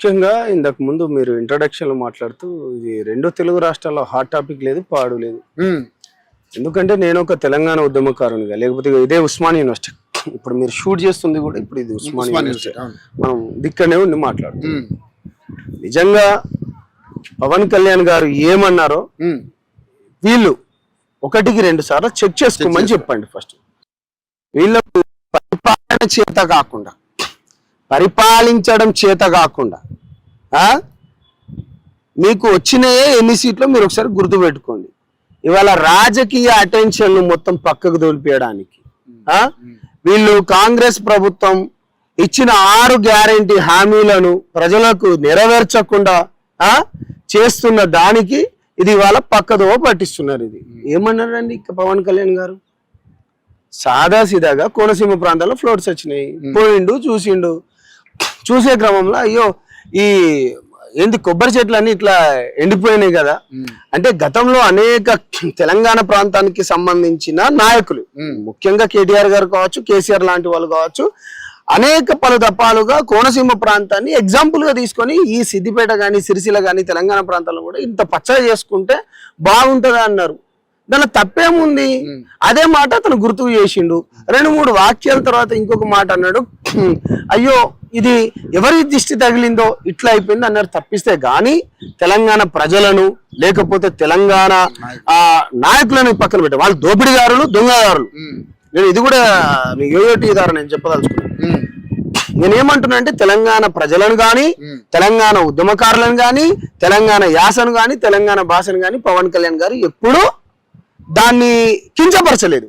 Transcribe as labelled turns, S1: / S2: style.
S1: ముఖ్యంగా ఇంతకు ముందు మీరు ఇంట్రడక్షన్లో మాట్లాడుతూ ఇది రెండు తెలుగు రాష్ట్రాల్లో హాట్ టాపిక్ లేదు పాడు లేదు. ఎందుకంటే నేను ఒక తెలంగాణ ఉద్యమకారునిగా లేకపోతే ఇదే ఉస్మాన్ యూనివర్సిటీ. ఇప్పుడు మీరు షూట్ చేస్తుంది కూడా ఇప్పుడు ఇది ఉస్మాన్ యూనివర్సిటీ. మనం దిక్కనే ఉండి మాట్లాడుతాం
S2: ఉమ్,
S1: నిజంగా పవన్ కళ్యాణ్ గారు ఏమన్నారో వీళ్ళు ఒకటికి రెండు సార్లు చెక్ చేసుకోమని చెప్పండి ఫస్ట్. వీళ్ళకు పరిపాలన చేత కాకుండా పరిపాలించడం చేత కాకుండా ఆ? మీకు వచ్చినాయే ఎన్ని సీట్లు మీరు ఒకసారి గుర్తుపెట్టుకోండి. ఇవాళ రాజకీయ అటెన్షన్ మొత్తం పక్కకు తోలిపేయడానికి ఆ? వీళ్ళు కాంగ్రెస్ ప్రభుత్వం ఇచ్చిన ఆరు గ్యారంటీ హామీలను ప్రజలకు నెరవేర్చకుండా ఆ? చేస్తున్న దానికి ఇది ఇవాళ పక్కదో పట్టిస్తున్నారు ఇది. ఏమన్నారండి ఇక పవన్ కళ్యాణ్ గారు? సాదా సీదాగా కోనసీమ ప్రాంతాల్లో ఫ్లోట్స్ వచ్చినాయి. పోయిండు చూసిండు. చూసే క్రమంలో అయ్యో ఈ ఏంది కొబ్బరి చెట్లు అన్ని ఇట్లా ఎండిపోయినాయి కదా. అంటే గతంలో అనేక తెలంగాణ ప్రాంతానికి సంబంధించిన నాయకులు ముఖ్యంగా కేటీఆర్ గారు కావచ్చు కేసీఆర్ లాంటి వాళ్ళు కావచ్చు అనేక పలు దఫాలుగా కోనసీమ ప్రాంతాన్ని ఎగ్జాంపుల్గా తీసుకొని ఈ సిద్దిపేట గాని సిరిసిల్ల గాని తెలంగాణ ప్రాంతాల్లో కూడా ఇంత పచ్చగా చేసుకుంటే బాగుంటది అన్నారు. దానిలో తప్పేముంది? అదే మాట అతను గుర్తుకు చేసిండు. రెండు మూడు వాక్యాల తర్వాత ఇంకొక మాట అన్నాడు. అయ్యో ఇది ఎవరి దిష్టి తగిలిందో ఇట్లా అయిపోయింది అన్నారు. తప్పిస్తే గాని తెలంగాణ ప్రజలను లేకపోతే తెలంగాణ ఆ నాయకులను పక్కన పెట్టారు వాళ్ళు దోపిడీదారులు దొంగదారులు. నేను ఇది కూడా మీ యోయోటీ దారు నేను చెప్పదలుచుకున్నాను.
S2: ఉమ్,
S1: నేను ఏమంటున్నా అంటే తెలంగాణ ప్రజలను గాని. తెలంగాణ ఉద్యమకారులను గాని తెలంగాణ యాసను గాని తెలంగాణ భాషను గాని పవన్ కళ్యాణ్ గారు ఎప్పుడూ దాన్ని కించపరచలేదు.